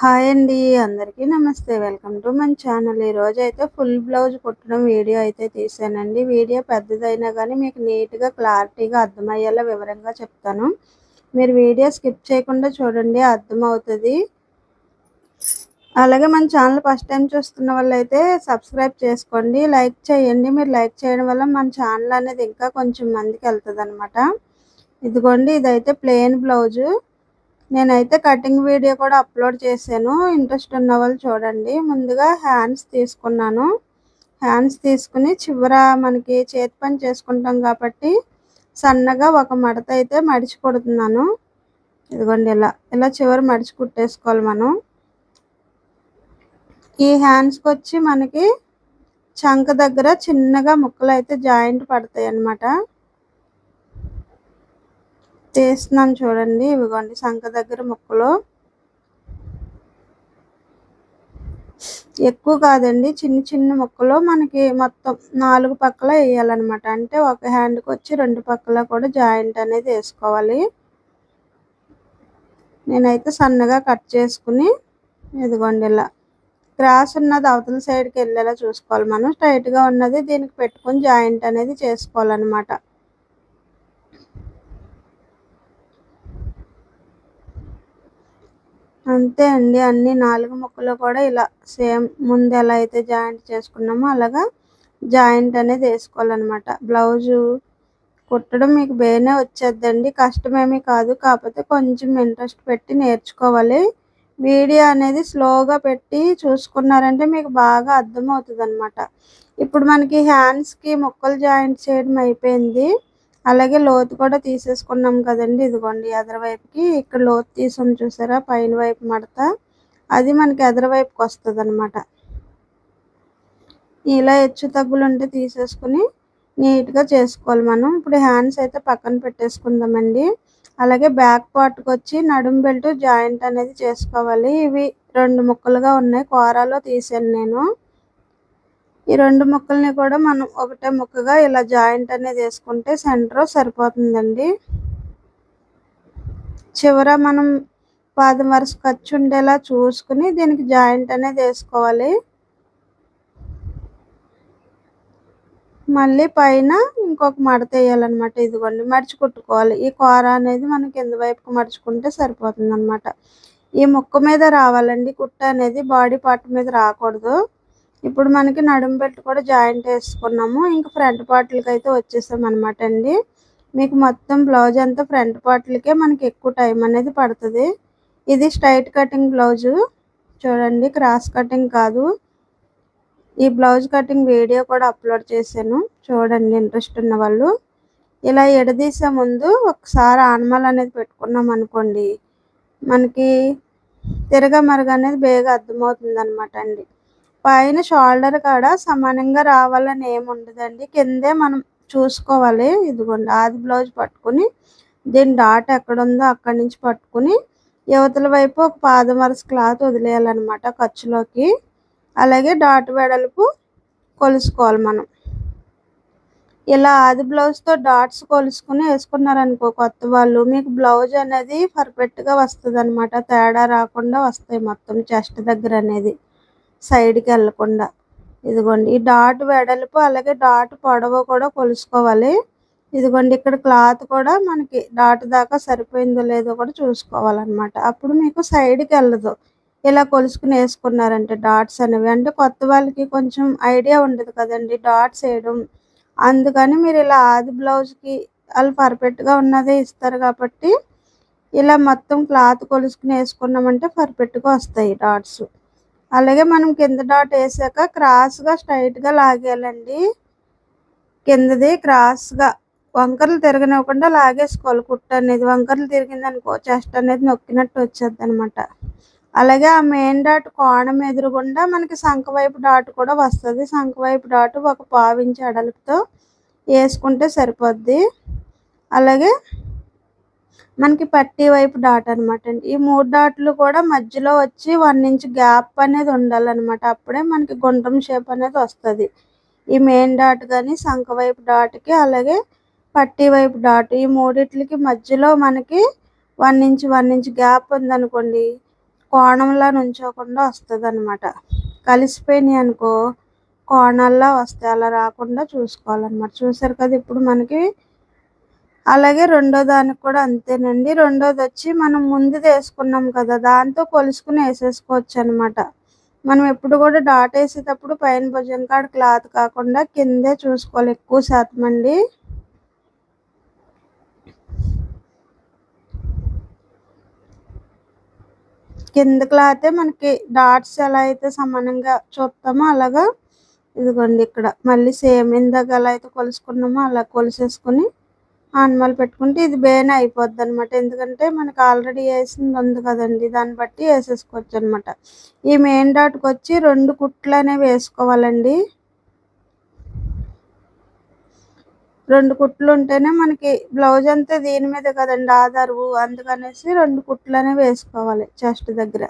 Hi అండి అందరికీ నమస్తే. వెల్కమ్ టు మన ఛానల్. ఈరోజు అయితే ఫుల్ బ్లౌజ్ కుట్టడం వీడియో అయితే తీసానండి. వీడియో పెద్దదైనా కానీ మీకు నీట్గా క్లారిటీగా అర్థమయ్యేలా వివరంగా చెప్తాను. మీరు వీడియో స్కిప్ చేయకుండా చూడండి అర్థమవుతుంది. అలాగే మన ఛానల్ ఫస్ట్ టైం చూస్తున్న వాళ్ళు అయితే సబ్స్క్రైబ్ చేసుకోండి. లైక్ చేయండి. మీరు లైక్ చేయడం వల్ల మన ఛానల్ అనేది ఇంకా కొంచెం మందికి వెళ్తుంది ఇదిగోండి ఇదైతే ప్లెయిన్ బ్లౌజు. నేనైతే కటింగ్ వీడియో కూడా అప్లోడ్ చేశాను. ఇంట్రెస్ట్ ఉన్న వాళ్ళు చూడండి. ముందుగా హ్యాండ్స్ తీసుకున్నాను. హ్యాండ్స్ తీసుకుని చివర మనకి చేతి పని చేసుకుంటాం కాబట్టి సన్నగా ఒక మడత అయితే మడిచి కొడుతున్నాను. ఇదిగోండి ఇలా. ఇలా చివరి మడిచి కుట్టేసుకోవాలి మనం. ఈ హ్యాండ్స్కి వచ్చి మనకి చంక దగ్గర చిన్నగా ముక్కలు అయితే జాయింట్ పడతాయి అన్నమాట తీస్తున్నాను చూడండి. ఇవిగోండి సంఖ దగ్గర ముక్కలు. ఎక్కువ కాదండి చిన్న చిన్న ముక్కలు. మనకి మొత్తం నాలుగు పక్కల వేయాలన్నమాట. అంటే ఒక హ్యాండ్కి వచ్చి రెండు పక్కల కూడా జాయింట్ అనేది వేసుకోవాలి. నేనైతే సన్నగా కట్ చేసుకుని ఇదిగోండి ఇలా క్రాస్ ఉన్నది అవతల సైడ్కి వెళ్ళేలా చూసుకోవాలి మనం. స్ట్రైట్గా ఉన్నది దీనికి పెట్టుకొని జాయింట్ అనేది చేసుకోవాలన్నమాట. అంతే అండి. అన్ని నాలుగు ముక్కలు కూడా ఇలా సేమ్ ముందు ఎలా అయితే జాయింట్ చేసుకున్నామో అలాగా జాయింట్ అనేది వేసుకోవాలన్నమాట. బ్లౌజు కుట్టడం మీకు బేనే వచ్చేద్దండి. కష్టమేమీ కాదు. కాకపోతే కొంచెం ఇంట్రెస్ట్ పెట్టి నేర్చుకోవాలి. వీడియో అనేది స్లోగా పెట్టి చూసుకున్నారంటే మీకు బాగా అర్థమవుతుంది అనమాట ఇప్పుడు మనకి హ్యాండ్స్కి ముక్కలు జాయింట్ చేయడం అయిపోయింది. అలాగే లోతు కూడా తీసేసుకున్నాం కదండి. ఇదిగోండి ఎదరవైపుకి ఇక్కడ లోతు తీసాం చూసారా? పైన వైపు మడత. అది మనకి ఎదరవైపుకి వస్తుంది అనమాట ఇలా హెచ్చు తగ్గులు ఉంటే తీసేసుకుని నీట్గా చేసుకోవాలి మనం. ఇప్పుడు హ్యాండ్స్ అయితే పక్కన పెట్టేసుకుందామండి. అలాగే బ్యాక్ పార్ట్కి వచ్చి నడుం బెల్ట్ జాయింట్ అనేది చేసుకోవాలి. ఇవి రెండు ముక్కలుగా ఉన్నాయి. కూరలో తీసాను నేను. ఈ రెండు ముక్కల్ని కూడా మనం ఒకటే ముక్కగా ఇలా జాయింట్ అనేది వేసుకుంటే సెంటర్ సరిపోతుందండి. చివర మనం పాదం వరుస ఖర్చు ఉండేలా చూసుకుని దీనికి జాయింట్ అనేది వేసుకోవాలి. మళ్ళీ పైన ఇంకొక మడత వేయాలన్నమాట. ఇదిగోండి మడిచి కుట్టుకోవాలి. ఈ కూర అనేది మనం కింద వైపుకు మడుచుకుంటే సరిపోతుంది అనమాట ఈ ముక్క మీద రావాలండి. కుట్ట అనేది బాడీ పార్ట్ మీద రాకూడదు. ఇప్పుడు మనకి నడుము పెట్టి కూడా జాయింట్ వేసుకున్నాము. ఇంకా ఫ్రంట్ పార్ట్లకి అయితే వచ్చేసాం అనమాట అండి. మీకు మొత్తం బ్లౌజ్ అంతా ఫ్రంట్ పార్ట్లకే మనకి ఎక్కువ టైం అనేది పడుతుంది. ఇది స్ట్రైట్ కటింగ్ బ్లౌజు. చూడండి క్రాస్ కటింగ్ కాదు. ఈ బ్లౌజ్ కటింగ్ వీడియో కూడా అప్లోడ్ చేశాను. చూడండి ఇంట్రెస్ట్ ఉన్న వాళ్ళు. ఇలా ఎడదీసే ముందు ఒకసారి ఆనమల్ అనేది పెట్టుకున్నాం అనుకోండి మనకి తిరగ మరగ అనేది బేగా అర్థమవుతుంది అనమాట అండి. పైన షోల్డర్ కాడ సమానంగా రావాలని ఏమి ఉండదండి. కిందే మనం చూసుకోవాలి. ఇదిగోండి ఆది బ్లౌజ్ పట్టుకుని దీని డాట్ ఎక్కడ ఉందో అక్కడి నుంచి పట్టుకుని యువతల వైపు ఒక పాదం వరుస క్లాత్ వదిలేయాలన్నమాట ఖర్చులోకి. అలాగే డాట్ వెడల్పు కొలుసుకోవాలి మనం. ఇలా ఆది బ్లౌజ్తో డాట్స్ కొలుసుకుని వేసుకున్నారనుకో కొత్త వాళ్ళు మీకు బ్లౌజ్ అనేది పర్ఫెక్ట్గా వస్తుంది అనమాట తేడా రాకుండా వస్తాయి మొత్తం చెస్ట్ దగ్గర అనేది. సైడ్కి వెళ్ళకుండా. ఇదిగోండి ఈ డాట్ వెడల్పు అలాగే డాట్ పొడవు కూడా కొలుసుకోవాలి. ఇదిగోండి ఇక్కడ క్లాత్ కూడా మనకి డాట్ దాకా సరిపోయిందో లేదో కూడా చూసుకోవాలన్నమాట. అప్పుడు మీకు సైడ్కి వెళ్ళదు. ఇలా కొలుసుకుని వేసుకున్నారంటే డాట్స్ అనేవి. అంటే కొత్త వాళ్ళకి కొంచెం ఐడియా ఉండదు కదండి డాట్స్ వేయడం. అందుకని మీరు ఇలా ఆది బ్లౌజ్కి వాళ్ళు పర్ఫెక్ట్గా ఉన్నదే ఇస్తారు కాబట్టి ఇలా మొత్తం క్లాత్ కొలుసుకుని వేసుకున్నామంటే పర్ఫెక్ట్గా వస్తాయి డాట్స్. అలాగే మనం కింద డాట్ వేసాక క్రాస్గా స్ట్రైట్గా లాగేయాలండి. కిందది క్రాస్గా వంకరలు తిరగనివ్వకుండా లాగేసుకోవాలి. కుట్టు అనేది వంకరలు తిరిగింది అనుకో చెస్ట్ అనేది నొక్కినట్టు వచ్చేది అనమాట అలాగే ఆ మెయిన్ డాట్ కోణం ఎదురుగుండా మనకి సంఖవైపు డాట్ కూడా వస్తుంది. సంఖవైపు డాట్ ఒక పావించి అడలుపుతో వేసుకుంటే సరిపోద్ది. అలాగే మనకి పట్టి వైపు డాట్ అనమాట అండి. ఈ మూడు డాట్లు కూడా మధ్యలో వచ్చి వన్ ఇంచ్ గ్యాప్ అనేది ఉండాలన్నమాట. అప్పుడే మనకి గుండ్రం షేప్ అనేది వస్తుంది. ఈ మెయిన్ డాట్ కానీ శంఖ వైపు డాట్కి అలాగే పట్టి వైపు డాట్ ఈ మూడిట్లకి మధ్యలో మనకి one inch one inch gap ఉందనుకోండి కోణంలా నుంచోకుండా వస్తుంది అనమాట కలిసిపోయినాయి అనుకో కోణాల్లో వస్తాయి. అలా రాకుండా చూసుకోవాలన్నమాట. చూసారు కదా ఇప్పుడు మనకి అలాగే రెండో దానికి కూడా అంతేనండి. రెండోది వచ్చి మనం ముందు వేసుకున్నాం కదా దాంతో కొలుసుకుని వేసేసుకోవచ్చు అనమాట మనం ఎప్పుడు కూడా డాట్ వేసేటప్పుడు పైన భుజం కాడ క్లాత్ కాకుండా కిందే చూసుకోవాలి ఎక్కువ శాతం అండి. కింద క్లాతే మనకి డాట్స్ ఎలా అయితే సమానంగా చూస్తామో అలాగా ఇదిగోండి ఇక్కడ. మళ్ళీ సేమ్ ఇందాక ఎలా అయితే కొలుసుకున్నామో అలా కొలిసేసుకుని ఆనమాలు పెట్టుకుంటే ఇది బేనే అయిపోద్ది అనమాట ఎందుకంటే మనకు ఆల్రెడీ వేసింది ఉంది కదండి దాన్ని బట్టి వేసేసుకోవచ్చు అనమాట ఈ మెయిన్ డాట్కి వచ్చి రెండు కుట్లు అనేవి వేసుకోవాలండి. రెండు కుట్లు ఉంటేనే మనకి బ్లౌజ్ అంతా దీని మీద కదండి ఆధారు అందుకనేసి రెండు కుట్లు అనేవి వేసుకోవాలి చెస్ట్ దగ్గర.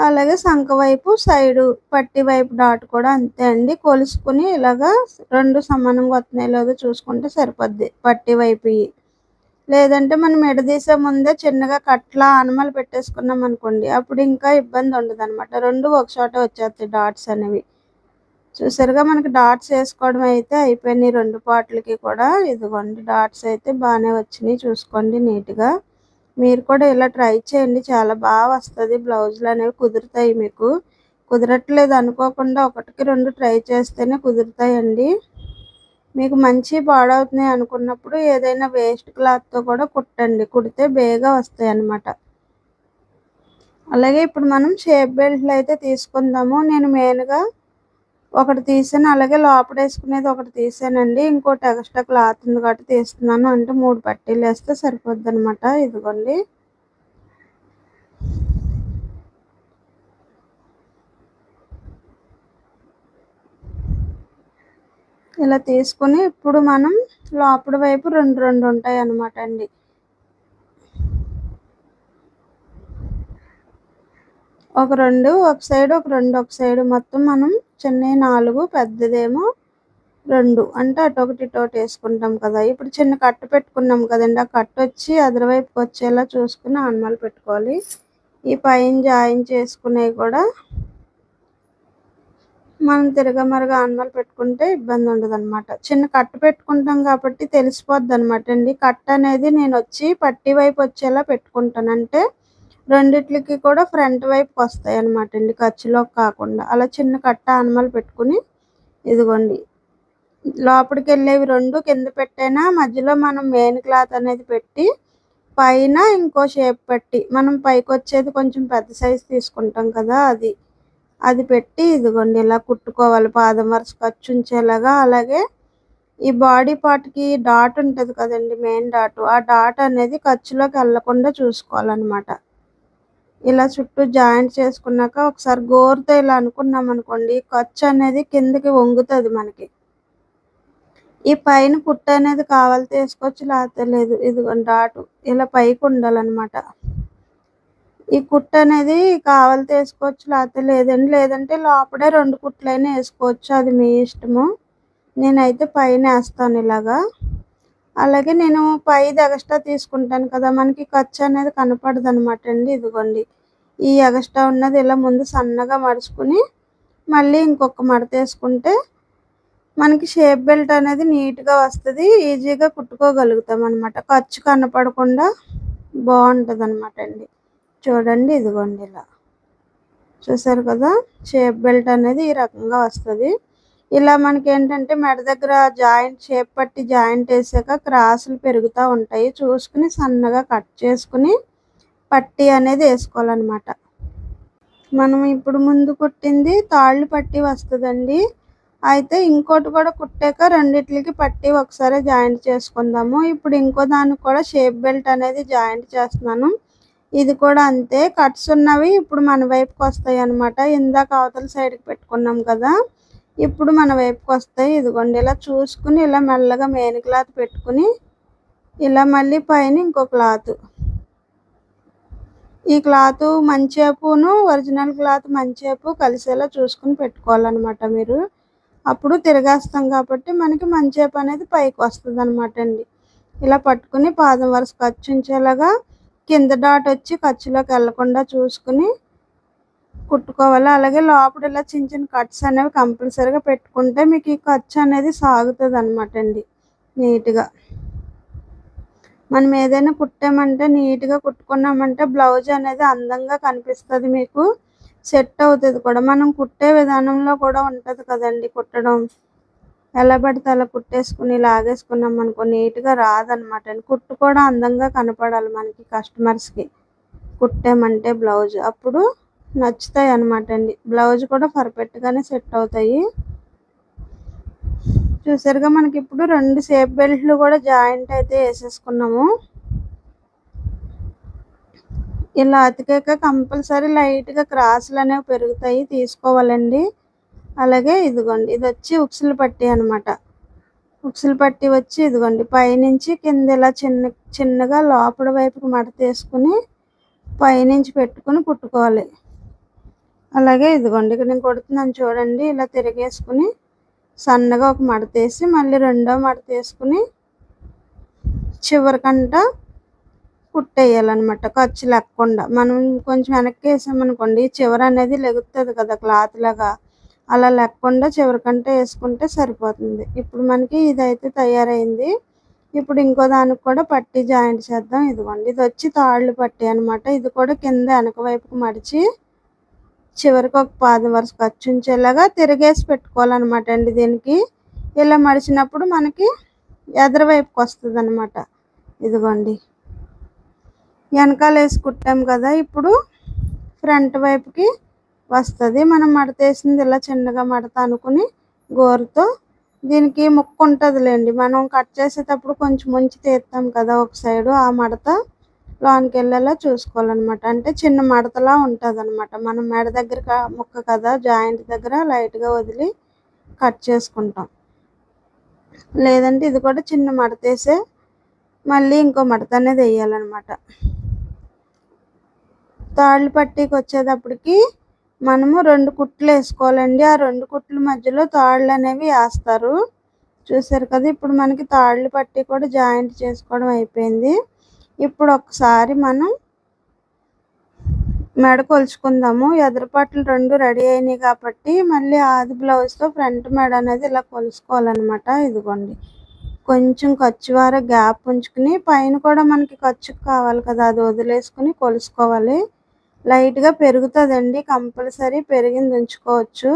అలాగే సంఖ వైపు సైడు పట్టి వైపు డాట్ కూడా అంతే అండి. కొలుసుకుని ఇలాగా రెండు సమానంగా వస్తున్నాయి లేదో చూసుకుంటే సరిపోద్ది పట్టి వైపు లేదంటే మనం ఎడదీసే ముందే చిన్నగా కట్ల ఆనమలు పెట్టేసుకున్నాం అనుకోండి అప్పుడు ఇంకా ఇబ్బంది ఉండదు అనమాట రెండు ఒక చోట వచ్చేస్తాయి డాట్స్ అనేవి. చూసారుగా మనకి డాట్స్ వేసుకోవడం అయితే అయిపోయినాయి రెండు పాటలకి కూడా. ఇదిగోండి డాట్స్ అయితే బాగానే వచ్చినాయి. చూసుకోండి నీట్గా. మీరు కూడా ఇలా ట్రై చేయండి. చాలా బాగా వస్తుంది. బ్లౌజులు అనేవి కుదురుతాయి మీకు. కుదరట్లేదు అనుకోకుండా ఒకటికి రెండు ట్రై చేస్తేనే కుదురుతాయండి. మీకు మంచి పాడవుతున్నాయి అనుకున్నప్పుడు ఏదైనా వేస్ట్ క్లాత్తో కూడా కుట్టండి. కుడితే బేగా వస్తాయి అన్నమాట అలాగే ఇప్పుడు మనం షేప్ బెల్ట్లు అయితే తీసుకుందాము. నేను మెయిన్గా ఒకటి తీసాను అలాగే లోపల వేసుకునేది ఒకటి తీసానండి. ఇంకోటి ఎక్స్ట్రా క్లాత్ ఉంది కాబట్టి తీస్తున్నాను. అంటే మూడు పట్టీలు వేస్తే సరిపోద్ది అనమాట ఇదిగోండి. ఇలా తీసుకుని ఇప్పుడు మనం లోపల వైపు రెండు రెండు ఉంటాయి అన్నమాట అండి. ఒక రెండు ఒక సైడ్ ఒక రెండు ఒక సైడ్. మొత్తం మనం చిన్నవి నాలుగు పెద్దదేమో రెండు. అంటే అటు ఒకటి ఇటు ఒకటి వేసుకుంటాం కదా. ఇప్పుడు చిన్న కట్టు పెట్టుకున్నాం కదండి. ఆ కట్టు వచ్చి అదరవైపుకి వచ్చేలా చూసుకుని ఆనమాలు పెట్టుకోవాలి. ఈ పైన జాయిన్ చేసుకునేవి కూడా మనం తిరగమరగా ఆనమాలు పెట్టుకుంటే ఇబ్బంది ఉండదు అనమాట చిన్న కట్టు పెట్టుకుంటాం కాబట్టి తెలిసిపోద్ది అనమాట అండి. కట్ అనేది నేను వచ్చి పట్టి వైపు వచ్చేలా పెట్టుకుంటానంటే రెండిట్లకి కూడా ఫ్రంట్ వైపుకి వస్తాయి అనమాట అండి. ఖర్చులో కాకుండా. అలా చిన్న కట్ట అనమలు పెట్టుకుని ఇదిగోండి. లోపలికి వెళ్ళేవి రెండు కింద పెట్టైనా మధ్యలో మనం మెయిన్ క్లాత్ అనేది పెట్టి పైన ఇంకో షేప్ పెట్టి మనం పైకి వచ్చేది కొంచెం పెద్ద సైజు తీసుకుంటాం కదా అది. అది పెట్టి ఇదిగోండి ఇలా కుట్టుకోవాలి. పాదం వరుస ఖర్చు ఉంచేలాగా. అలాగే ఈ బాడీ పార్ట్కి డాట్ ఉంటుంది కదండి మెయిన్ డాట్. ఆ డాట్ అనేది ఖర్చులోకి వెళ్ళకుండా చూసుకోవాలన్నమాట. ఇలా చుట్టూ జాయింట్ చేసుకున్నాక ఒకసారి గోరుతో ఇలా అనుకున్నాం అనుకోండి ఖర్చు అనేది కిందకి వంగుతుంది మనకి. ఈ పైన పుట్ట అనేది కావాలి తీసుకోవచ్చు లేకపోతే లేదు. ఇదిగోండి డాటు ఇలా పైకి ఉండాలన్నమాట. ఈ కుట్ట అనేది కావాలి తీసుకోవచ్చు లేకపోతే లేదండి. లేదంటే లోపడే రెండు కుట్లైనా వేసుకోవచ్చు. అది మీ ఇష్టము. నేనైతే పైన వేస్తాను ఇలాగా. అలాగే నేను పైది ఎగస్ట్రా తీసుకుంటాను కదా మనకి ఖర్చు అనేది కనపడదు అనమాట అండి ఇదిగోండి. ఈ ఎగస్ట్రా ఉన్నది ఇలా ముందు సన్నగా మడుచుకుని మళ్ళీ ఇంకొక మడత వేసుకుంటే మనకి షేప్ బెల్ట్ అనేది నీట్గా వస్తుంది ఈజీగా కుట్టుకోగలుగుతాం అనమాట ఖర్చు కనపడకుండా బాగుంటుంది అనమాట అండి. చూడండి ఇదిగోండి ఇలా. చూసారు కదా షేప్ బెల్ట్ అనేది ఈ రకంగా వస్తుంది. ఇలా మనకి ఏంటంటే మెడ దగ్గర జాయింట్ షేప్ పట్టి జాయింట్ వేసాక క్రాసులు పెరుగుతూ ఉంటాయి. చూసుకుని సన్నగా కట్ చేసుకుని పట్టి అనేది వేసుకోవాలన్నమాట. మనం ఇప్పుడు ముందు కుట్టింది తాళ్ళు పట్టి వస్తుందండి. అయితే ఇంకోటి కూడా కుట్టాక రెండిట్లకి పట్టి ఒకసారి జాయింట్ చేసుకుందాము. ఇప్పుడు ఇంకో దానికి కూడా షేప్ బెల్ట్ అనేది జాయింట్ చేస్తున్నాను. ఇది కూడా అంతే. కట్స్ ఉన్నవి ఇప్పుడు మన వైపుకి వస్తాయి అనమాట ఇందాక అవతల సైడ్కి పెట్టుకున్నాం కదా. ఇప్పుడు మన వైపుకి వస్తాయి. ఇదిగోండి ఇలా చూసుకుని ఇలా మెల్లగా మెయిన్ క్లాత్ పెట్టుకుని ఇలా మళ్ళీ పైన ఇంకో క్లాత్ ఈ క్లాత్ మంచేపును ఒరిజినల్ క్లాత్ మంచేపు కలిసేలా చూసుకుని పెట్టుకోవాలన్నమాట మీరు. అప్పుడు తిరగేస్తాం కాబట్టి మనకి మంచేపు అనేది పైకి వస్తుంది అనమాట అండి. ఇలా పట్టుకుని పాదం వరుస ఖర్చు ఉంచేలాగా కింద డాట్ వచ్చి ఖర్చులోకి వెళ్ళకుండా చూసుకుని కుట్టుకోవాలి? అలాగే లోపల ఇలా చిన్న చిన్న కట్స్ అనేవి కంపల్సరీగా పెట్టుకుంటే మీకు ఈ ఖర్చు అనేది సాగుతుంది అనమాట అండి నీట్గా. మనం ఏదైనా కుట్టామంటే నీట్గా కుట్టుకున్నామంటే బ్లౌజ్ అనేది అందంగా కనిపిస్తుంది మీకు సెట్ అవుతుంది కూడా. మనం కుట్టే విధానంలో కూడా ఉంటుంది కదండి కుట్టడం. ఎలా పడితే అలా కుట్టేసుకుని లాగేసుకున్నాం అనుకో నీట్గా రాదనమాట అండి. కుట్టు కూడా అందంగా కనపడాలి మనకి కస్టమర్స్కి. కుట్టామంటే బ్లౌజ్. అప్పుడు నచ్చుతాయి అనమాట అండి బ్లౌజ్ కూడా పర్ఫెక్ట్గానే సెట్ అవుతాయి. చూసారుగా మనకి ఇప్పుడు రెండు సేఫ్ బెల్ట్లు కూడా జాయింట్ అయితే వేసేసుకున్నాము. ఇలా అతికాక కంపల్సరీ లైట్గా క్రాసులు అనేవి పెరుగుతాయి తీసుకోవాలండి. అలాగే ఇదిగోండి ఇది వచ్చి ఉక్సులు పట్టి అనమాట ఉక్సులు పట్టి వచ్చి ఇదిగోండి పైనుంచి కింద ఇలా చిన్న చిన్నగా లోపల వైపుకి మడత వేసుకుని పైనుంచి పెట్టుకుని కుట్టుకోవాలి. అలాగే ఇదిగోండి ఇక్కడ నేను కొడుతున్నాను చూడండి ఇలా తిరిగేసుకుని సన్నగా ఒక మడత వేసి మళ్ళీ రెండో మడత వేసుకుని చివరికంట కుట్టేయాలన్నమాట ఖర్చు లేకుండా. మనం కొంచెం వెనక్కి వేసామనుకోండి చివర అనేది లెగుతుంది కదా క్లాత్ లాగా. అలా లేకుండా చివరికంట వేసుకుంటే సరిపోతుంది. ఇప్పుడు మనకి ఇదైతే తయారైంది. ఇప్పుడు ఇంకో దానికి కూడా పట్టి జాయింట్ చేద్దాం ఇదిగోండి. ఇది వచ్చి తాళ్ళు పట్టి అనమాట ఇది కూడా కింద వెనక వైపుకి మడిచి చివరికి ఒక పాదం వరుస ఖర్చు ఉంచేలాగా తిరిగేసి పెట్టుకోవాలన్నమాట అండి దీనికి. ఇలా మడిచినప్పుడు మనకి ఎదరవైపుకి వస్తుంది అనమాట ఇదిగోండి. వెనకాల వేసి కుట్టాం కదా ఇప్పుడు ఫ్రంట్ వైపుకి వస్తుంది. మనం మడతేసింది ఇలా చిన్నగా మడత అనుకుని గోరుతో దీనికి ముక్కు ఉంటుందిలేండి. మనం కట్ చేసేటప్పుడు కొంచెం ముంచి తీస్తాం కదా ఒక సైడు ఆ మడత. లోనికి వెళ్ళేలా చూసుకోవాలన్నమాట. అంటే చిన్న మడతలా ఉంటుంది అనమాట మనం మెడ దగ్గర ముక్క కదా జాయింట్ దగ్గర లైట్గా వదిలి కట్ చేసుకుంటాం. లేదంటే ఇది కూడా చిన్న మడత వేసే మళ్ళీ ఇంకో మడత అనేది వేయాలన్నమాట. తాళ్ళు పట్టీకి వచ్చేటప్పటికి మనము రెండు కుట్లు వేసుకోవాలండి. ఆ రెండు కుట్ల మధ్యలో తాళ్ళు అనేవి వేస్తారు. చూసారు కదా ఇప్పుడు మనకి తాళ్ళు పట్టి కూడా జాయింట్ చేసుకోవడం అయిపోయింది. ఇప్పుడు ఒకసారి మనం మెడ కొలుచుకుందాము ఎదురుపట్లు రెండు రెడీ అయినాయి కాబట్టి మళ్ళీ ఆది బ్లౌజ్తో ఫ్రంట్ మెడ అనేది ఇలా కొలుసుకోవాలన్నమాట. ఇదిగోండి. కొంచెం ఖర్చు వార గ్యాప్ ఉంచుకుని పైన కూడా మనకి ఖర్చు కావాలి కదా అది వదిలేసుకుని కొలుసుకోవాలి. లైట్గా పెరుగుతుందండి కంపల్సరీ పెరిగింది ఉంచుకోవచ్చు.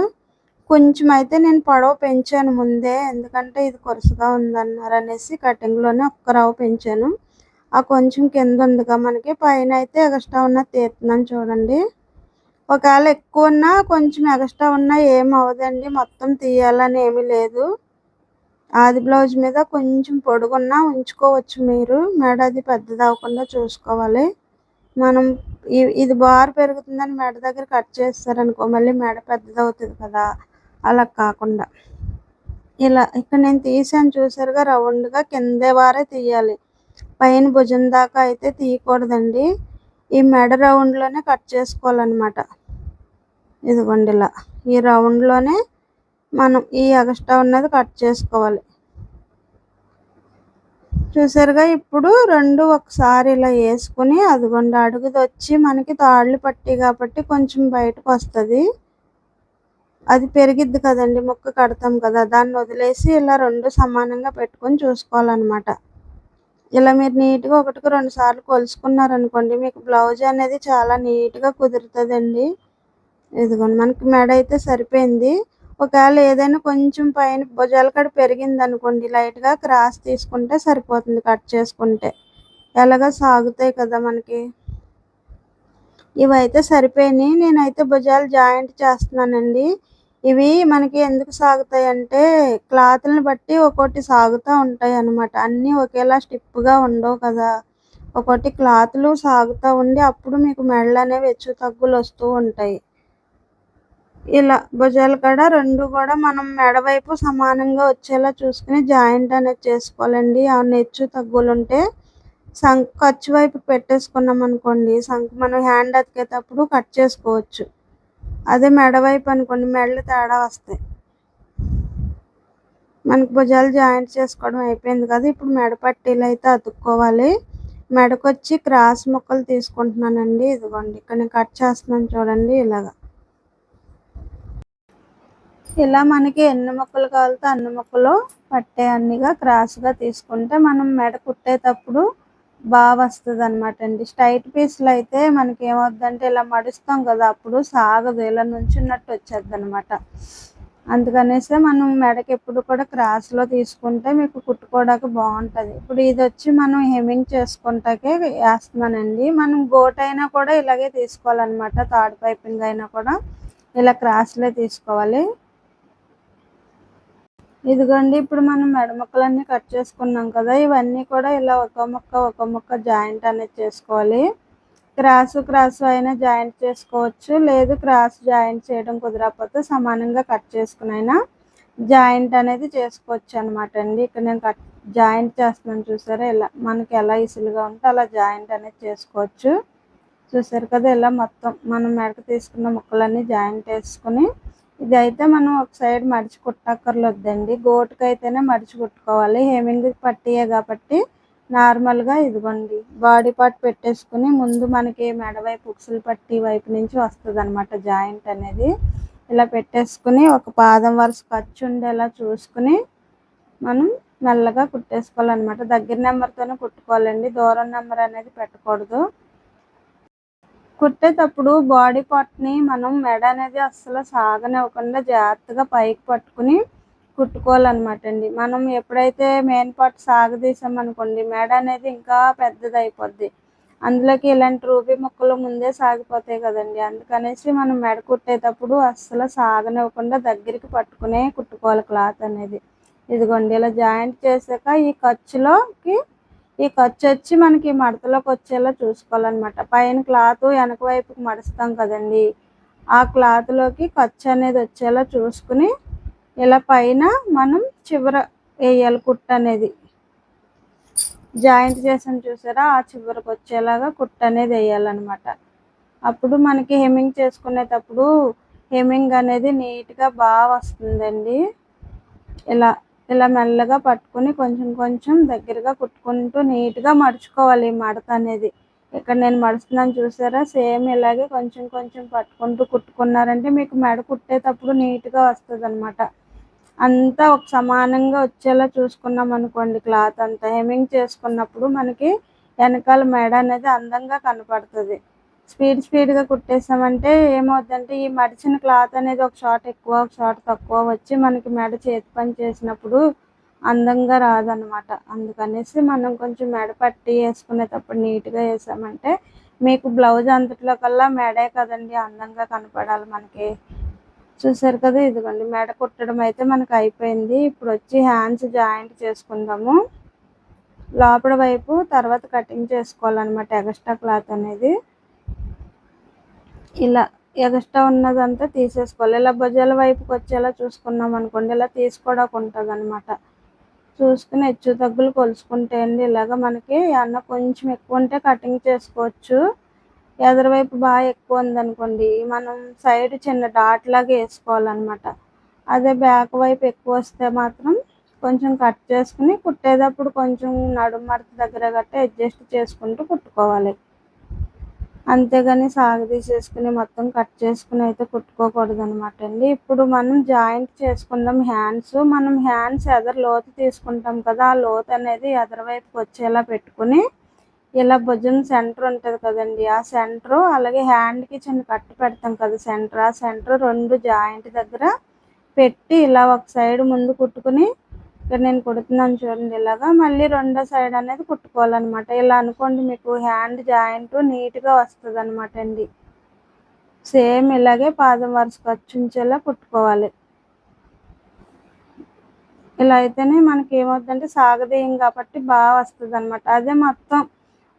కొంచెం అయితే నేను పొడవు పెంచాను ముందే ఎందుకంటే ఇది కొరుసుగా ఉందన్నారు అనేసి కటింగ్లోనే ఒక్క రవ్వ పెంచాను. ఆ కొంచెం కింద ఉందిగా మనకి. పైన అయితే ఎక్స్ట్రా ఉన్న తీస్తున్నాను చూడండి. ఒకవేళ ఎక్కువ ఉన్నా కొంచెం ఎగస్ట్రా ఉన్నా ఏం అవ్వదండి. మొత్తం తీయాలని ఏమీ లేదు. ఆది బ్లౌజ్ మీద కొంచెం పొడుగున్నా ఉంచుకోవచ్చు మీరు. మెడ అది పెద్దది అవ్వకుండా చూసుకోవాలి. మనం ఇది బార్ పెరుగుతుందని మెడ దగ్గర కట్ చేస్తారనుకో మళ్ళీ మెడ పెద్దది అవుతుంది కదా. అలా కాకుండా. ఇలా ఇక్కడ నేను తీసాను చూసారుగా రౌండ్గా కిందే వారే తీయాలి. పైన భుజం దాకా అయితే తీయకూడదండి. ఈ మెడ రౌండ్లోనే కట్ చేసుకోవాలన్నమాట. ఇదిగోండి ఇలా ఈ రౌండ్లోనే మనం ఈ ఎగస్ట్రా ఉన్నది కట్ చేసుకోవాలి. చూసారుగా ఇప్పుడు రెండు ఒకసారి ఇలా వేసుకుని అదిగోండి అడుగుది వచ్చి మనకి తాళ్ళు పట్టి కాబట్టి కొంచెం బయటకు వస్తుంది. అది పెరిగిద్ది కదండి ముక్క కడతాం కదా. దాన్ని వదిలేసి ఇలా రెండు సమానంగా పెట్టుకొని చూసుకోవాలన్నమాట. ఇలా మీరు నీట్గా ఒకటికి రెండు సార్లు కొలుసుకున్నారనుకోండి మీకు బ్లౌజ్ అనేది చాలా నీట్గా కుదురుతుందండి. ఇదిగోండి మనకి మెడ అయితే సరిపోయింది. ఒకవేళ ఏదైనా కొంచెం పైన భుజాల కడ పెరిగింది అనుకోండి లైట్గా క్రాస్ తీసుకుంటే సరిపోతుంది కట్ చేసుకుంటే. ఎలాగ సాగుతాయి కదా మనకి. ఇవైతే సరిపోయినాయి. నేనైతే భుజాలు జాయింట్ చేస్తున్నానండి. ఇవి మనకి ఎందుకు సాగుతాయి అంటే క్లాత్ని బట్టి ఒక్కోటి సాగుతూ ఉంటాయి అన్నమాట. అన్నీ ఒకేలా స్టిప్గా ఉండవు కదా. ఒకటి క్లాత్లు సాగుతూ ఉండి అప్పుడు మీకు మెడలు అనేవి హెచ్చు తగ్గులు వస్తూ ఉంటాయి. ఇలా భుజాలు కూడా రెండు కూడా మనం మెడ వైపు సమానంగా వచ్చేలా చూసుకుని జాయింట్ అనేది చేసుకోవాలండి. ఏమన్నా హెచ్చు తగ్గులు ఉంటే సంక్ ఖర్చు వైపు పెట్టేసుకున్నాం అనుకోండి సంక్ మనం హ్యాండ్ అతికేటప్పుడు కట్ చేసుకోవచ్చు. అదే మెడ వైపు అనుకోండి మెడలు తేడా వస్తాయి. మనకు భుజాలు జాయింట్ చేసుకోవడం అయిపోయింది కదా ఇప్పుడు మెడ పట్టీలు అయితే అతుక్కోవాలి. మెడకొచ్చి క్రాస్ ముక్కలు తీసుకుంటున్నానండి ఇదిగోండి ఇక్కడ నేను కట్ చేస్తున్నాను చూడండి ఇలాగా. ఇలా మనకి ఎన్ని ముక్కలు కావాలితే అన్ని ముక్కలు పట్టే అన్నిగా క్రాస్గా తీసుకుంటే మనం మెడ కుట్టేటప్పుడు బాగా వస్తుంది అనమాట అండి స్ట్రైట్ పీస్లు అయితే మనకి ఏమవుద్దంటే ఇలా మడుస్తాం కదా అప్పుడు సాగదు. ఇలా నుంచున్నట్టు వచ్చేది అనమాట అందుకనేసి మనం మెడకి ఎప్పుడు కూడా క్రాస్లో తీసుకుంటే మీకు కుట్టుకోవడానికి బాగుంటుంది. ఇప్పుడు ఇది వచ్చి మనం హెమింగ్ చేసుకుంటాకే వేస్తున్నానండి. మనం గోట్ అయినా కూడా ఇలాగే తీసుకోవాలన్నమాట. థర్డ్ పైపింగ్ అయినా కూడా ఇలా క్రాస్లే తీసుకోవాలి. ఇదిగోండి ఇప్పుడు మనం మెడ ముక్కలన్నీ కట్ చేసుకున్నాం కదా ఇవన్నీ కూడా ఇలా ఒక ముక్క ఒక ముక్క జాయింట్ అనేది చేసుకోవాలి. క్రాస్ క్రాస్ అయినా జాయింట్ చేసుకోవచ్చు లేదు క్రాస్ జాయింట్ చేయడం కుదరకపోతే సమానంగా కట్ చేసుకునైనా జాయింట్ అనేది చేసుకోవచ్చు అనమాట అండి. ఇక్కడ నేను కట్ జాయింట్ చేస్తున్నాను చూసారా ఇలా మనకి ఎలా ఇసులుగా ఉంటే అలా జాయింట్ అనేది చేసుకోవచ్చు. చూసారు కదా ఇలా మొత్తం మనం మెడకు తీసుకున్న ముక్కలన్నీ జాయింట్ వేసుకుని ఇది అయితే మనం ఒక సైడ్ మడిచి కుట్టక్కర్లేదండి గోటుకైతేనే మడిచి కుట్టుకోవాలి. హేమింగ్ పట్టియే కాబట్టి నార్మల్గా ఇదిగోండి. బాడీ పార్ట్ పెట్టేసుకుని ముందు మనకి మెడ వైపు ఉక్సులు పట్టి వైపు నుంచి వస్తుంది అనమాట జాయింట్ అనేది. ఇలా పెట్టేసుకుని ఒక పాదం వరుస ఖర్చు ఉండేలా చూసుకుని మనం మెల్లగా కుట్టేసుకోవాలన్నమాట. దగ్గర నెంబర్తోనే కుట్టుకోవాలండి. దూరం నెంబర్ అనేది పెట్టకూడదు. కుట్టేటప్పుడు బాడీ పార్ట్ని మనం మెడ అనేది అస్సలు సాగనివ్వకుండా జాగ్రత్తగా పైకి పట్టుకుని కుట్టుకోవాలన్నమాట అండి. మనం ఎప్పుడైతే మెయిన్ పార్ట్ సాగదీసామనుకోండి మెడ అనేది ఇంకా పెద్దది అయిపోద్ది అందులోకి ఇలాంటి రూపీ ముక్కలు ముందే సాగిపోతాయి కదండి. అందుకనేసి మనం మెడ కుట్టేటప్పుడు అస్సలు సాగనివ్వకుండా దగ్గరికి పట్టుకునే కుట్టుకోవాలి క్లాత్ అనేది. ఇదిగోండి ఇలా జాయింట్ చేసాక ఈ ఖర్చులోకి ఈ ఖర్చు వచ్చి మనకి మడతలోకి వచ్చేలా చూసుకోవాలన్నమాట. పైన క్లాత్ వెనక వైపుకి మడుస్తాం కదండి. ఆ క్లాత్లోకి ఖర్చు అనేది వచ్చేలా చూసుకుని ఇలా పైన మనం చివర వేయాలి కుట్ట అనేది. జాయింట్ చేసాను చూసారా? ఆ చివరికి వచ్చేలాగా కుట్ట అనేది వేయాలన్నమాట. అప్పుడు మనకి హెమ్మింగ్ చేసుకునేటప్పుడు హెమ్మింగ్ అనేది నీట్గా బాగా వస్తుందండి. ఇలా ఇలా మెల్లగా పట్టుకుని కొంచెం కొంచెం దగ్గరగా కుట్టుకుంటూ నీట్గా మడుచుకోవాలి ఈ మడత అనేది. ఇక్కడ నేను మడుస్తున్నాను చూసారా? సేమ్ ఇలాగే కొంచెం కొంచెం పట్టుకుంటూ కుట్టుకున్నారంటే మీకు మెడ కుట్టేటప్పుడు నీట్గా వస్తుంది అనమాట అంతా ఒక సమానంగా వచ్చేలా చూసుకున్నాం అనుకోండి క్లాత్ అంతా. హెమింగ్ చేసుకున్నప్పుడు మనకి వెనకాల మెడ అనేది అందంగా కనపడుతుంది. స్పీడ్ స్పీడ్గా కుట్టేసామంటే ఏమవుతుందంటే ఈ మడిచిన క్లాత్ అనేది ఒక షార్ట్ ఎక్కువ ఒక షార్ట్ తక్కువ వచ్చి మనకి మెడ చేతి పని చేసినప్పుడు అందంగా రాదనమాట అందుకనేసి మనం కొంచెం మెడ పట్టి వేసుకునేటప్పుడు నీట్గా వేసామంటే మీకు బ్లౌజ్ అంతట్లో కల్లా మెడే కదండి అందంగా కనపడాలి మనకి. చూసారు కదా ఇదిగోండి మెడ కుట్టడం అయితే మనకు అయిపోయింది. ఇప్పుడు వచ్చి హ్యాండ్స్ జాయింట్ చేసుకుందాము. లోపల వైపు తర్వాత కటింగ్ చేసుకోవాలన్నమాట ఎగస్ట్రా క్లాత్ అనేది. ఇలా ఎగస్ట్రా ఉన్నదంతా తీసేసుకోవాలి. ఇలా భుజాల వైపుకి వచ్చేలా చూసుకున్నాం అనుకోండి ఇలా తీసుకోవడానికి ఉంటుంది అనమాట చూసుకుని హెచ్చు తగ్గులు కొలుసుకుంటే అండి ఇలాగ మనకి అన్న కొంచెం ఎక్కువ ఉంటే కటింగ్ చేసుకోవచ్చు. ఎదరవైపు బాగా ఎక్కువ ఉందనుకోండి మనం సైడ్ చిన్న డాట్ లాగా వేసుకోవాలన్నమాట. అదే బ్యాక్ వైపు ఎక్కువ వస్తే మాత్రం కొంచెం కట్ చేసుకుని కుట్టేటప్పుడు కొంచెం నడుము దగ్గర గట్ట అడ్జస్ట్ చేసుకుంటూ కుట్టుకోవాలి. అంతేగాని సాగదీసేసుకుని మొత్తం కట్ చేసుకుని అయితే కుట్టుకోకూడదు అనమాట అండి. ఇప్పుడు మనం జాయింట్ చేసుకుందాం హ్యాండ్స్. మనం హ్యాండ్స్ ఎదరు లోతు తీసుకుంటాం కదా ఆ లోతు అనేది ఎదరవైపుకి వచ్చేలా పెట్టుకుని ఇలా భుజం సెంటర్ ఉంటుంది కదండి. ఆ సెంటర్ అలాగే హ్యాండ్కి చిన్న కట్టు పెడతాం కదా సెంటర్. ఆ సెంటర్ రెండు జాయింట్ దగ్గర పెట్టి ఇలా ఒక సైడ్ ముందు కుట్టుకుని ఇక్కడ నేను కుడుతున్నాను చూడండి ఇలాగా. మళ్ళీ రెండో సైడ్ అనేది కుట్టుకోవాలన్నమాట. ఇలా అనుకోండి మీకు హ్యాండ్ జాయింట్ నీట్గా వస్తుంది అనమాట అండి. సేమ్ ఇలాగే పాదం వరుస వచ్చించేలా కుట్టుకోవాలి. ఇలా అయితేనే మనకి ఏమవుతుందంటే సాగదీయం కాబట్టి బాగా వస్తుంది అనమాట అదే మొత్తం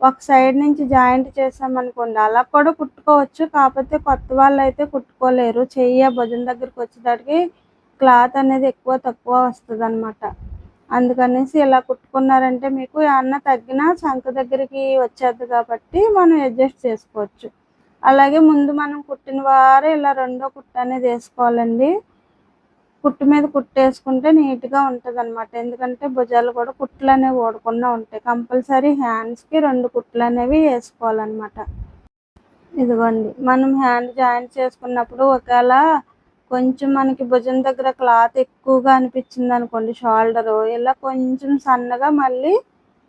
ఒక సైడ్ నుంచి జాయింట్ చేసామనుకోండి అలా కూడా కుట్టుకోవచ్చు. కాకపోతే కొత్త వాళ్ళు అయితే కుట్టుకోలేరు. చెయ్యి భుజం దగ్గరికి వచ్చేటప్పటికి క్లాత్ అనేది ఎక్కువ తక్కువ వస్తుంది అనమాట అందుకనేసి ఇలా కుట్టుకున్నారంటే మీకు ఏమన్నా తగ్గినా చంక దగ్గరికి వచ్చేది కాబట్టి మనం అడ్జస్ట్ చేసుకోవచ్చు. అలాగే ముందు మనం కుట్టిన వారే ఇలా రెండో కుట్ట అనేది వేసుకోవాలండి. కుట్టు మీద కుట్టేసుకుంటే నీట్గా ఉంటుంది అనమాట ఎందుకంటే భుజాలు కూడా కుట్లు అనేవి ఓడకుండా ఉంటాయి. కంపల్సరీ హ్యాండ్స్కి రెండు కుట్లు అనేవి వేసుకోవాలన్నమాట. ఇదిగోండి. మనం హ్యాండ్ జాయింట్ చేసుకున్నప్పుడు ఒకవేళ కొంచెం మనకి భుజం దగ్గర క్లాత్ ఎక్కువగా అనిపించింది అనుకోండి షోల్డర్ ఇలా కొంచెం సన్నగా మళ్ళీ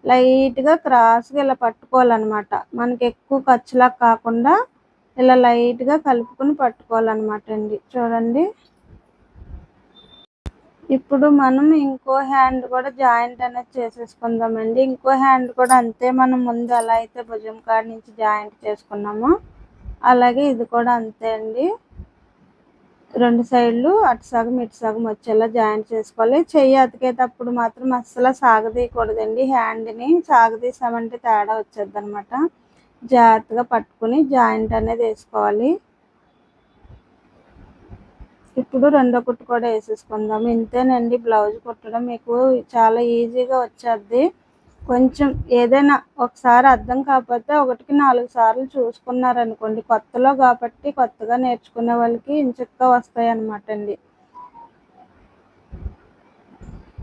లైట్గా క్రాస్గా ఇలా పట్టుకోవాలన్నమాట. మనకి ఎక్కువ ఖర్చులా కాకుండా ఇలా లైట్గా కలుపుకొని పట్టుకోవాలన్నమాట అండి చూడండి. ఇప్పుడు మనం ఇంకో హ్యాండ్ కూడా జాయింట్ అనేది చేసేసుకుందామండి. ఇంకో హ్యాండ్ కూడా అంతే మనం ముందు ఎలా అయితే భుజం కాడ నుంచి జాయింట్ చేసుకున్నామో. అలాగే ఇది కూడా అంతే అండి. రెండు సైడ్లు అటు సగం ఇటు సగం వచ్చేలా జాయింట్ చేసుకోవాలి. చెయ్యి అతికేటప్పుడు మాత్రం అస్సలు సాగదీయకూడదండి. హ్యాండ్ని సాగదీసామంటే తేడా వచ్చేది అనమాట జాగ్రత్తగా పట్టుకుని జాయింట్ అనేది వేసుకోవాలి. ఇప్పుడు రెండో కుట్టు కూడా వేసేసుకుందాం. ఇంతేనండి బ్లౌజ్ కుట్టడం మీకు చాలా ఈజీగా వచ్చేది కొంచెం ఏదైనా ఒకసారి అర్థం కాకపోతే ఒకటికి నాలుగు సార్లు చూసుకున్నారనుకోండి. కొత్తలో కాబట్టి కొత్తగా నేర్చుకునే వాళ్ళకి ఇంచక్క వస్తాయి అన్నమాట అండి.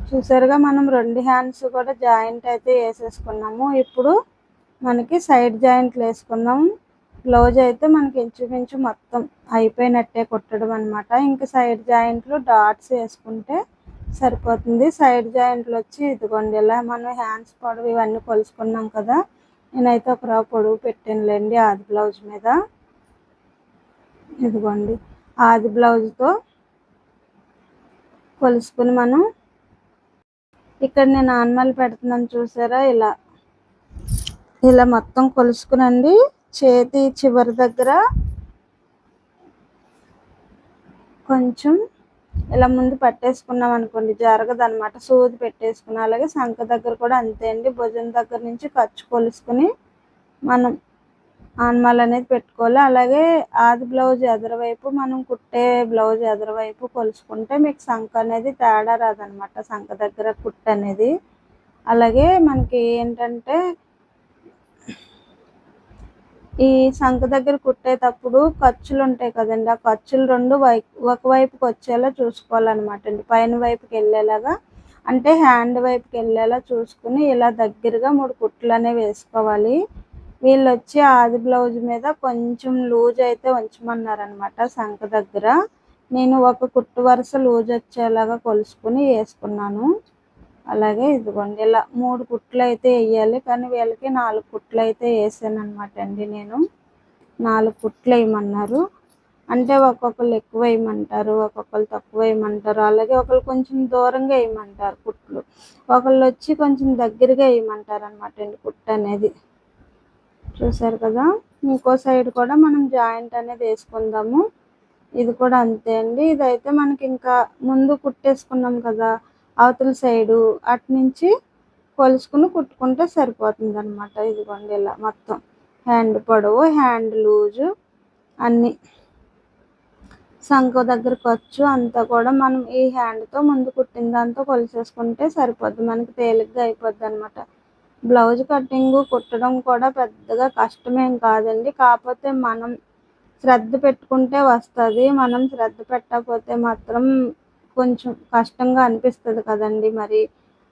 చూసారుగా మనం రెండు హ్యాండ్స్ కూడా జాయింట్ అయితే వేసేసుకున్నాము. ఇప్పుడు మనకి సైడ్ జాయింట్లు వేసుకున్నాము బ్లౌజ్ అయితే మనకి ఇంచుమించు మొత్తం అయిపోయినట్టే కుట్టడం అనమాట ఇంకా సైడ్ జాయింట్లు డాట్స్ వేసుకుంటే సరిపోతుంది. సైడ్ జాయింట్లు వచ్చి ఇదిగోండి ఇలా మనం హ్యాండ్స్ పొడవు ఇవన్నీ కొలుసుకున్నాం కదా నేనైతే ఒక రావు పొడవు పెట్టానులేండి ఆది బ్లౌజ్ మీద. ఇదిగోండి ఆది బ్లౌజ్తో కొలుసుకుని మనం ఇక్కడ నేను ఆన్మల్ పెడుతున్నాను చూసారా ఇలా ఇలా మొత్తం కొలుసుకునండి. చేతి చివరి దగ్గర కొంచెం ఇలా ముందు పట్టేసుకున్నాం అనుకోండి జరగదు అనమాట సూది పెట్టేసుకున్నాం అలాగే సంఖ దగ్గర కూడా అంతే అండి. భుజం దగ్గర నుంచి ఖర్చు కొలుసుకుని మనం ఆన్మాల్ అనేది పెట్టుకోవాలి. అలాగే ఆది బ్లౌజ్ ఎదరవైపు మనం కుట్టే బ్లౌజ్ ఎదరవైపు కొలుసుకుంటే మీకు సంఖ అనేది తేడా రాదనమాట సంఖ దగ్గర కుట్టు అనేది. అలాగే మనకి ఏంటంటే ఈ సంఖ దగ్గర కుట్టేటప్పుడు ఖర్చులు ఉంటాయి కదండి. ఆ ఖర్చులు రెండు వై ఒకవైపుకి వచ్చేలా చూసుకోవాలన్నమాట అండి. పైన వైపుకి వెళ్ళేలాగా అంటే హ్యాండ్ వైపుకి వెళ్ళేలా చూసుకుని ఇలా దగ్గరగా మూడు కుట్లు అనేవి వేసుకోవాలి. వీళ్ళు వచ్చి ఆది బ్లౌజ్ మీద కొంచెం లూజ్ అయితే ఉంచమన్నారనమాట సంఖ దగ్గర. నేను ఒక కుట్టు వరుస లూజ్ వచ్చేలాగా కొలుసుకుని వేసుకున్నాను. అలాగే ఇదిగోండి ఇలా మూడు కుట్లు అయితే వేయాలి కానీ వీళ్ళకి నాలుగు కుట్లు అయితే వేసాను అనమాట అండి నేను. నాలుగు కుట్లు వేయమన్నారు. అంటే ఒక్కొక్కరు ఎక్కువ వేయమంటారు ఒక్కొక్కరు తక్కువ వేయమంటారు. అలాగే ఒకరు కొంచెం దూరంగా వేయమంటారు కుట్లు ఒకళ్ళు వచ్చి కొంచెం దగ్గరగా వేయమంటారు అనమాట అండి కుట్టు అనేది. చూసారు కదా? ఇంకో సైడ్ కూడా మనం జాయింట్ అనేది వేసుకుందాము. ఇది కూడా అంతే అండి. ఇదైతే మనకి ఇంకా ముందు కుట్టేసుకున్నాం కదా అవతల సైడు అటు నుంచి కొలుసుకుని కుట్టుకుంటే సరిపోతుంది అనమాట ఇదిగోండి ఇలా మొత్తం. హ్యాండ్ పొడవు హ్యాండ్ లూజు అన్నీ. సంఖ దగ్గర ఖర్చు అంతా కూడా మనం ఈ హ్యాండ్తో ముందు కుట్టిన దాంతో కొలిసేసుకుంటే సరిపోద్ది. మనకి తేలిగ్గా అయిపోద్ది అనమాట బ్లౌజ్ కటింగ్ కుట్టడం కూడా పెద్దగా కష్టమేం కాదండి. కాకపోతే మనం శ్రద్ధ పెట్టుకుంటే వస్తుంది. మనం శ్రద్ధ పెట్టకపోతే మాత్రం కొంచెం కష్టంగా అనిపిస్తుంది కదండి. మరి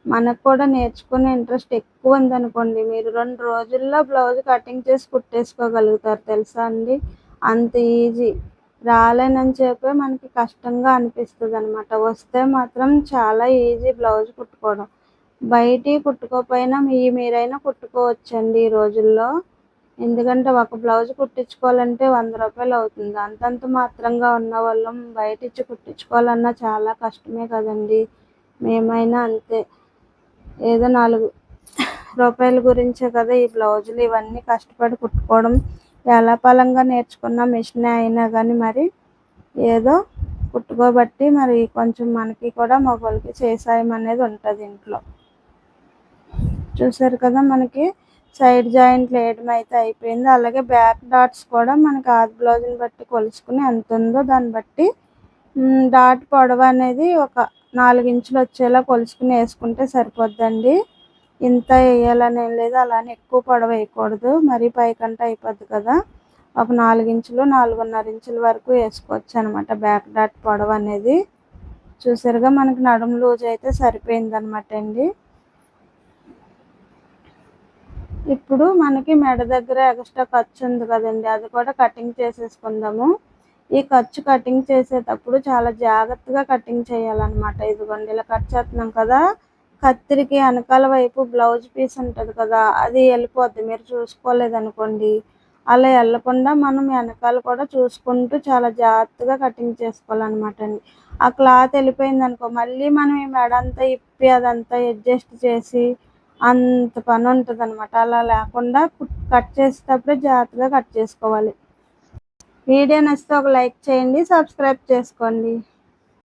మనకు కూడా నేర్చుకునే ఇంట్రెస్ట్ ఎక్కువ ఉందనుకోండి. మీరు రెండు రోజుల్లో బ్లౌజ్ కటింగ్ చేసి కుట్టేసుకోగలుగుతారు తెలుసా అండి? అంత ఈజీ. రాలేనని చెప్పే మనకి కష్టంగా అనిపిస్తుంది అనమాట వస్తే మాత్రం చాలా ఈజీ బ్లౌజ్ కుట్టుకోవడం. బయటి కుట్టుకోపోయినా మీ మీరైనా కుట్టుకోవచ్చండి ఈ రోజుల్లో. ఎందుకంటే ఒక బ్లౌజ్ కుట్టించుకోవాలంటే వంద రూపాయలు అవుతుంది. అంతంత మాత్రంగా ఉన్న వాళ్ళం బయట ఇచ్చి కుట్టించుకోవాలన్నా చాలా కష్టమే కదండి. మేమైనా అంతే. ఏదో నాలుగు రూపాయల గురించే కదా ఈ బ్లౌజులు ఇవన్నీ కష్టపడి కుట్టుకోవడం. పలంగా నేర్చుకున్న మిషనే అయినా కానీ మరి ఏదో కుట్టుకోబట్టి మరి కొంచెం మనకి కూడా మగవాళ్ళకి చేసాయం అనేది ఉంటుంది ఇంట్లో. చూసారు కదా మనకి? సైడ్ జాయింట్లు వేయడం అయితే అయిపోయింది. అలాగే బ్యాక్ డాట్స్ కూడా మనకి ఆది బ్లౌజ్ని బట్టి కొలుసుకుని ఎంత ఉందో దాన్ని బట్టి డాట్ పొడవు అనేది ఒక నాలుగు ఇంచులు వచ్చేలా కొలుసుకుని వేసుకుంటే సరిపోద్దండి. ఇంత వేయాలని ఏం లేదు అలానే ఎక్కువ పొడవు వేయకూడదు. మరీ పైకంటే అయిపోద్ది కదా. ఒక నాలుగు ఇంచులు నాలుగున్నర ఇంచుల వరకు వేసుకోవచ్చు అనమాట బ్యాక్ డాట్ పొడవు అనేది. చూసారుగా మనకి నడుము లూజ్ అయితే సరిపోయింది అనమాట అండి. ఇప్పుడు మనకి మెడ దగ్గర ఎక్స్ట్రా ఖర్చు ఉంది కదండి అది కూడా కటింగ్ చేసేసుకుందాము. ఈ ఖర్చు కటింగ్ చేసేటప్పుడు చాలా జాగ్రత్తగా కటింగ్ చేయాలన్నమాట. ఇదిగోండి ఇలా కట్ చేస్తున్నాం కదా. కత్తిరికి వెనకాల వైపు బ్లౌజ్ పీస్ ఉంటుంది కదా అది వెళ్ళిపోద్ది. మీరు చూసుకోలేదనుకోండి అలా వెళ్ళకుండా మనం వెనకాల కూడా చూసుకుంటూ చాలా జాగ్రత్తగా కటింగ్ చేసుకోవాలన్నమాట అండి. ఆ క్లాత్ వెళ్ళిపోయింది అనుకో మళ్ళీ మనం ఈ మెడ అంతా ఇప్పి అదంతా అడ్జస్ట్ చేసి అంత పని ఉంటుంది అనమాట అలా లేకుండా కట్ చేసేటప్పుడే జాగ్రత్తగా కట్ చేసుకోవాలి. వీడియో నచ్చితే ఒక లైక్ చేయండి సబ్స్క్రైబ్ చేసుకోండి.